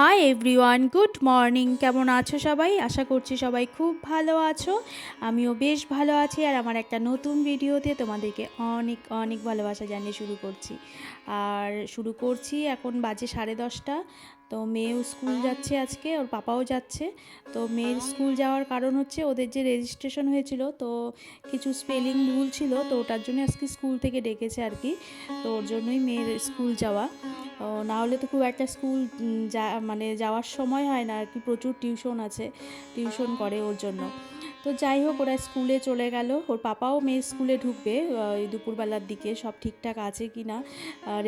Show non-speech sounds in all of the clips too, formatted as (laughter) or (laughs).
Hi everyone good morning কেমন আছো সবাই? আশা করছি সবাই খুব ভালো আছো। আমিও বেশ ভালো আছি আর আমার একটা নতুন ভিডিওতে তোমাদেরকে অনেক অনেক ভালোবাসা জানিয়ে শুরু করছি। আর শুরু করছি এখন বাজে সাড়ে দশটা। তো মেয়েও স্কুল যাচ্ছে আজকে, ওর পাপাও যাচ্ছে। তো মেয়ের স্কুল যাওয়ার কারণ হচ্ছে ওদের যে রেজিস্ট্রেশন হয়েছিল, তো কিছু স্পেলিং ভুল ছিল, তো ওটার জন্য আজকে স্কুল থেকে ডেকেছে আর কি। তো ওর জন্যই মেয়ের স্কুল যাওয়া। না হলে তো খুব একটা স্কুল যা মানে যাওয়ার সময় হয় না, আর কি প্রচুর টিউশন আছে, টিউশন করে ওর জন্য। তো যাই হোক, ওরা স্কুলে চলে গেল। ওর পাপাও মেয়ের স্কুলে ঢুকবে দুপুরবেলার দিকে সব ঠিকঠাক আছে কি না।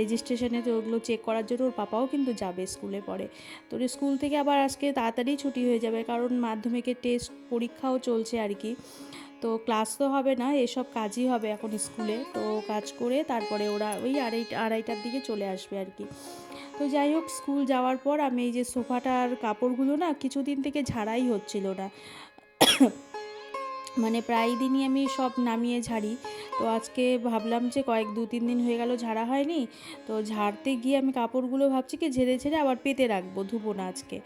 রেজিস্ট্রেশনে তো ওগুলো চেক করার জন্য ওর পাপাও কিন্তু যাবে স্কুলে পড়ে তো স্কুল থেকে আবার আজকে তাড়াতাড়ি ছুটি হয়ে যাবে, কারণ মাধ্যমিকের টেস্ট পরীক্ষাও চলছে আর কি। তো ক্লাস তো হবে না, এসব কাজই হবে এখন স্কুলে তো কাজ করে তারপরে ওরা ওই আড়াই, আড়াইটার দিকে চলে আসবে আর কি। তো যাই হোক স্কুল যাওয়ার পর আমি এই যে সোফাটার কাপড়গুলো না কিছুদিন থেকে ঝাড়াই হচ্ছিল না। মানে প্রায় দিনই আমি সব নামিয়ে ঝাড়ি। তো আজকে ভাবলাম যে কয়েক দু তিন দিন হয়ে গেল ঝাড়া হয়নি। তো ঝাড়তে গিয়ে আমি কাপড়গুলো ভাবছি কি ঝেড়ে ঝেড়ে আবার পেতে রাখব ধুবো না আজকে।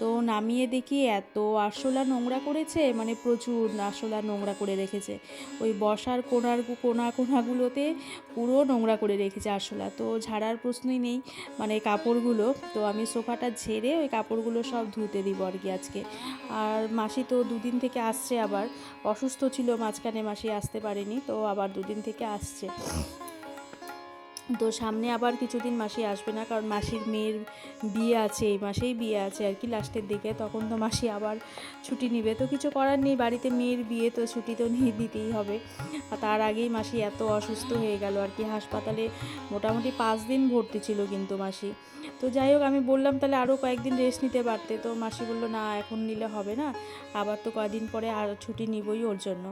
তো নামিয়ে দেখি এত আরশোলা নোংরা করেছে মানে প্রচুর আরশোলা নোংরা করে রেখেছে। ওই বসার কোনার কোনা কোনাগুলোতে পুরো নোংরা করে রেখেছে আরশোলা। তো ঝাড়ার প্রশ্নই নেই মানে কাপড়গুলো। তো আমি সোফাটা ঝেড়ে ওই কাপড়গুলো সব ধুতে দিব আর কি আজকে। আর মাসি তো দুদিন থেকে আসছে আবার। অসুস্থ ছিল মাঝখানে মাসি আসতে পারেনি তো আবার দুদিন থেকে আসছে। তো সামনে আবার কিছুদিন মাসি আসবে না, কারণ মাসির মেয়ের বিয়ে আছে, এই মাসেই বিয়ে আছে আর কি লাস্টের দিকে, তখন তো মাসি আবার ছুটি নিবে। তো কিছু করার নেই, বাড়িতে মেয়ের বিয়ে, তো ছুটি তো নিয়ে দিতেই হবে। আর তার আগেই মাসি এত অসুস্থ হয়ে গেল আর কি, হাসপাতালে মোটামুটি পাঁচ দিন ভর্তি ছিল কিন্তু মাসি। তো যাই হোক, আমি বললাম তাহলে আরও কয়েকদিন রেস্ট নিতে পারতে, তো মাসি বলল, না, এখন নিলে হবে না, আবার তো কদিন পরে আর ছুটি নিবই ওর জন্য।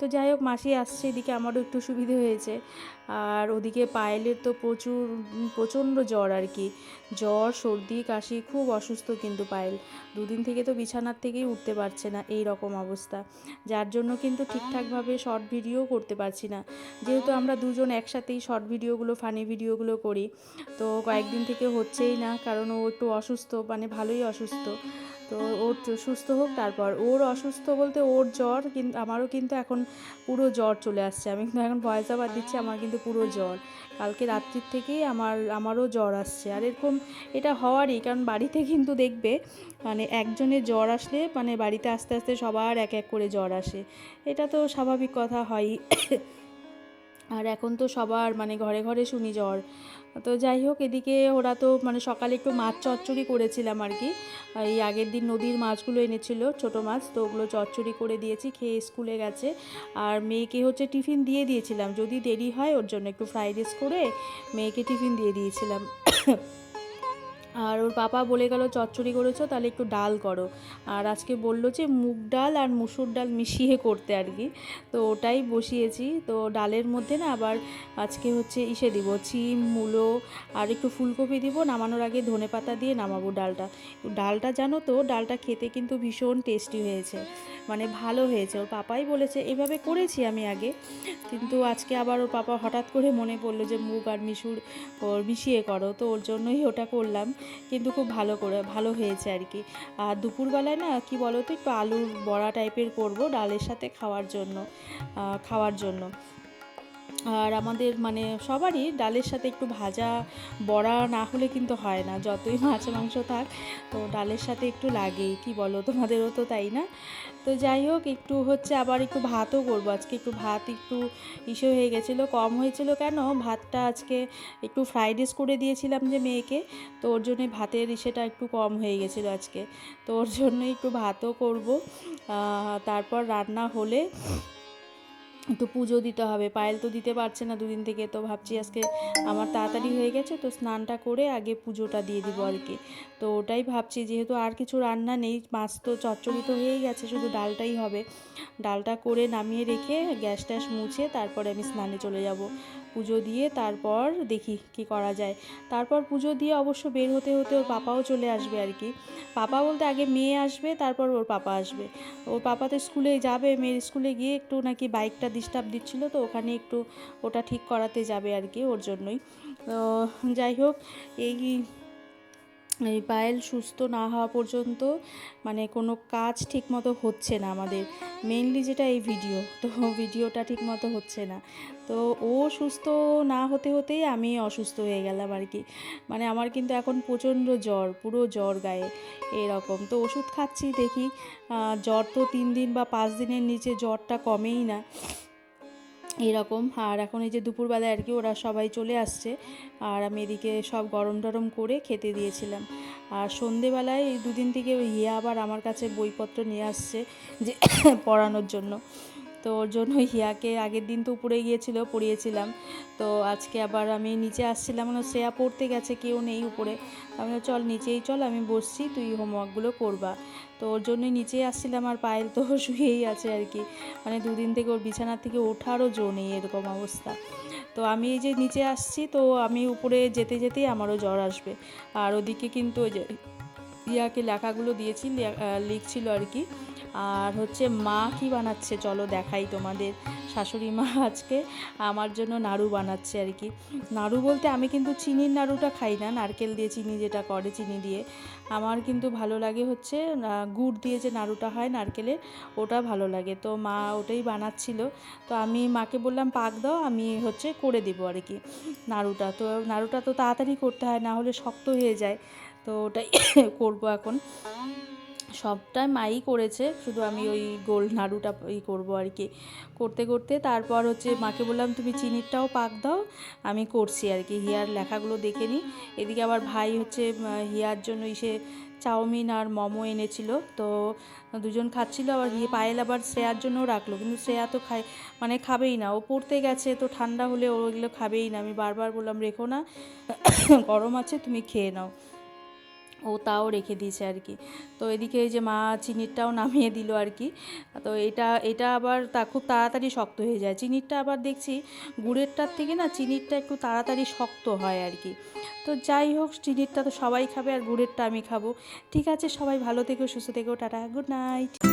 তো যাই হোক, মাসি আসছে, এদিকে আমারও একটু সুবিধে হয়েছে। আর ওদিকে পায়েলের তো প্রচুর, প্রচণ্ড জ্বর আর কি। জ্বর, সর্দি, কাশি, খুব অসুস্থ কিন্তু পায়েল। দুদিন থেকে তো বিছানার থেকেই উঠতে পারছে না এই রকম অবস্থা। যার জন্য কিন্তু ঠিকঠাকভাবে শর্ট ভিডিও করতে পারছি না। যেহেতু আমরা দুজন একসাথেই শর্ট ভিডিওগুলো ফানি ভিডিওগুলো করি, তো কয়েকদিন থেকে হচ্ছেই না, কারণ ও একটু অসুস্থ মানে ভালোই অসুস্থ। তো ওর সুস্থ হোক, তারপর ওর অসুস্থ বলতে ওর জ্বর কিন্তু আমারও কিন্তু এখন পুরো জ্বর চলে আসছে। আমি কিন্তু এখন ভয়েস আবার দিচ্ছি, আমার কিন্তু পুরো জ্বর। কালকে রাত্রির থেকেই আমার, আমারও জ্বর আসছে। আর এরকম এটা হওয়ারই, কারণ বাড়িতে কিন্তু দেখবে মানে একজনের জ্বর আসলে মানে বাড়িতে আস্তে আস্তে সবার এক এক করে জ্বর আসে। এটা তো স্বাভাবিক কথা হয়ই আর এখন তো সবার মানে ঘরে ঘরে শুনি জ্বর। তো যাই হোক, এদিকে ওরা তো মানে সকালে একটু মাছ চচ্চড়ি করেছিলাম আর কি। এই আগের দিন নদীর মাছগুলো এনেছিল, ছোট মাছ, তো ওগুলো চচ্চড়ি করে দিয়েছি, খেয়ে স্কুলে গেছে। আর মেয়েকে হচ্ছে টিফিন দিয়ে দিয়েছিলাম, যদি দেরি হয় ওর জন্য একটু ফ্রাইড রাইস করে মেয়েকে টিফিন দিয়ে দিয়েছিলাম। আর ওর পাপা বলে গেল, চচ্চড়ি করেছ, তাহলে একটু ডাল করো। আর আজকে বলল যে, মুগ ডাল আর মুসুর ডাল মিশিয়ে করতে আর কি। তো ওটাই বসিয়েছি। তো ডালের মধ্যে না আবার আজকে হচ্ছে ইসে দিব, চিম, মূলো আর একটু ফুলকপি দিব। নামানোর আগে ধনে পাতা দিয়ে নামাবো ডালটা। ডালটা জানো তো, ডালটা খেতে কিন্তু ভীষণ টেস্টি হয়েছে। মানে ভালো হয়েছে। ওর পাপাই বলেছে, এভাবে করেছি আমি আগে। কিন্তু আজকে আবার ওর পাপা হঠাৎ করে মনে পড়ল যে, মুগ আর মিশুর ওর মিশিয়ে করো। তো ওর জন্যই ওটা করলাম। কিন্তু খুব ভালো করে, ভালো হয়েছে আর কি। আর দুপুরবেলায় না, কি বলো তো, একটু আলুর বড়া টাইপের করব ডালের সাথে খাওয়ার জন্য খাওয়ার জন্য। আর আমাদের মানে সবারই ডালের সাথে একটু ভাজা বড়া না হলে কিন্তু হয় না, যতই (laughs) মাছ মাংস থাক, তো ডালের সাথে একটু লাগেই, কি বলো তোমাদেরও তো তাই না? তো যাই হোক, একটু হচ্ছে আবার একটু ভাতও করব, আজকে একটু ভাত একটু ইসে হয়ে গেছিল, কম হয়েছিল কেন? ভাতটা আজকে একটু ফ্রাইড রাইস করে দিয়েছিলাম যে মেয়েকে, তো ওর জন্যে ভাতের ইসেটা একটু কম হয়ে গেছিল আজকে, তো ওর জন্য একটু ভাতও করব তারপর রান্না হলে তো পুজো দিতে হবে। পায়েল তো দিতে পারছে না দুদিন থেকে। তো ভাবছি আজকে আমার তাড়াতাড়ি হয়ে গেছে, তো স্নানটা করে আগে পুজোটা দিয়ে দিব আর কি তো ওটাই ভাবছি, যেহেতু আর কিছু রান্না নেই, মাছ তো চচ্চড়ি তো হয়েই গেছে, শুধু ডালটাই হবে। ডালটা করে নামিয়ে রেখে গ্যাস ট্যাস মুছে তারপরে আমি স্নানে চলে যাব। পুজো দিয়ে তারপর দেখি কি করা যায়। তারপর পুজো দিয়ে অবশ্য বের হতে হতে ওর পাপাও চলে আসবে আর কি। পাপা বলতে আগে মেয়ে আসবে, তারপর ওর পাপা আসবে। ওর পাপা তো স্কুলে যাবে, মেয়ের স্কুলে গিয়ে একটু নাকি বাইকটা ডিস্টার্ব দিচ্ছিল তো ওখানে একটু ওটা ঠিক করাতে যাবে আর কি ওর জন্যই। তো যাই হোক, এই এই পায়েল সুস্থ না হওয়া পর্যন্ত মানে কোনো কাজ ঠিকমতো হচ্ছে না আমাদের। মেনলি যেটা এই ভিডিও তো ভিডিওটা ঠিকমতো হচ্ছে না। তো ও সুস্থ না হতে হতেই আমি অসুস্থ হয়ে গেলাম আর কি। মানে আমার কিন্তু এখন প্রচণ্ড জ্বর, পুরো জ্বর গায়ে এরকম। তো ওষুধ খাচ্ছি দেখি জ্বর তো তিন দিন বা পাঁচ দিনের নিচে জ্বরটা কমেই না। এরকম। আর এখন এই যে দুপুরবেলায় আর কি ওরা সবাই চলে আসছে। আর আমি এদিকে সব গরম টরম করে খেতে দিয়েছিলাম। আর সন্ধেবেলায় এই দুদিন থেকে ওই হিয়া আবার আমার কাছে বইপত্র নিয়ে আসছে যে (coughs) পড়ানোর জন্য। তো ওর জন্য (laughs) হিয়াকে আগের দিন তো উপরে গিয়েছিল, পড়িয়েছিলাম। তো আজকে আবার আমি নিচে আসছিলাম মানে শ্রেয়া পড়তে গেছে, কেউ নেই উপরে। আমি চল নিচেই চল, আমি বসছি, তুই হোমওয়ার্কগুলো করবা। তো ওর জন্যই নিচেই আসছিলাম, আর পায়েল তো (laughs) শুয়েই আছে আর কি। মানে দুদিন থেকে ওর বিছানা থেকে ওঠারও জো নেই এরকম অবস্থা। তো আমি এই যে নিচে আসছি, তো আমি উপরে যেতে যেতেই আমারও জ্বর আসবে। আর ওদিকে কিন্তু ওই যে ইয়াকে লেখাগুলো দিয়েছি লিখছিল আর কি। আর হচ্ছে মা কি বানাচ্ছে? চলো দেখাই তোমাদের। শাশুড়ি মা আজকে আমার জন্য নাড়ু বানাচ্ছে আর কি। নাড়ু বলতে আমি কিন্তু চিনির নাড়ুটা খাই না, নারকেল দিয়ে চিনি যেটা করে, চিনি দিয়ে। আমার কিন্তু ভালো লাগে হচ্ছে গুড় দিয়ে যে নাড়ুটা হয় নারকেলের, ওটা ভালো লাগে। তো মা ওটাই বানাচ্ছিল। তো আমি মাকে বললাম, পাক দাও, আমি হচ্ছে করে দেবো আর কি নাড়ুটা। তো নাড়ুটা তো তাড়াতাড়ি করতে হয়, না হলে শক্ত হয়ে যায়। তো ওটাই (coughs) করব এখন। সবটাই মাই করেছে, শুধু আমি ওই গোল নাড়ুটা ই করব আর কি। করতে করতে তারপর হচ্ছে মাকে বললাম, তুমি চিনিরটাও পাক দাও, আমি করছি আর কি, হিয়ার লেখাগুলো দেখে নিই এদিকে আবার ভাই হচ্ছে হিয়ার জন্য ইসে চাউমিন আর মোমো এনেছিল, তো দুজন খাচ্ছিল, আবার হিয়ে পায়েল আবার শ্রেয়ার জন্যও রাখল, কিন্তু শ্রেয়া তো খায় মানে খাবেই না, ও পড়তে গেছে, তো ঠান্ডা হলে ওগুলো খাবেই না, আমি বারবার বললাম, রেখো না, (coughs) গরম আছে, তুমি খেয়ে নাও। ও তাও রেখে দিয়েছে আর কি। তো এদিকে এই যে মা চিনিরটাও নামিয়ে দিল আর কি। তো এটা এটা আবার তা, খুব তাড়াতাড়ি শক্ত হয়ে যায়। চিনিরটা আবার দেখছি গুড়েরটার থেকে না চিনিরটা একটু তাড়াতাড়ি শক্ত হয় আর কি। তো যাই হোক, চিনিরটা তো সবাই খাবে আর গুড়েরটা আমি খাব। ঠিক আছে, সবাই ভালো থেকো, সুস্থ থেকো, টাটা, গুড নাইট।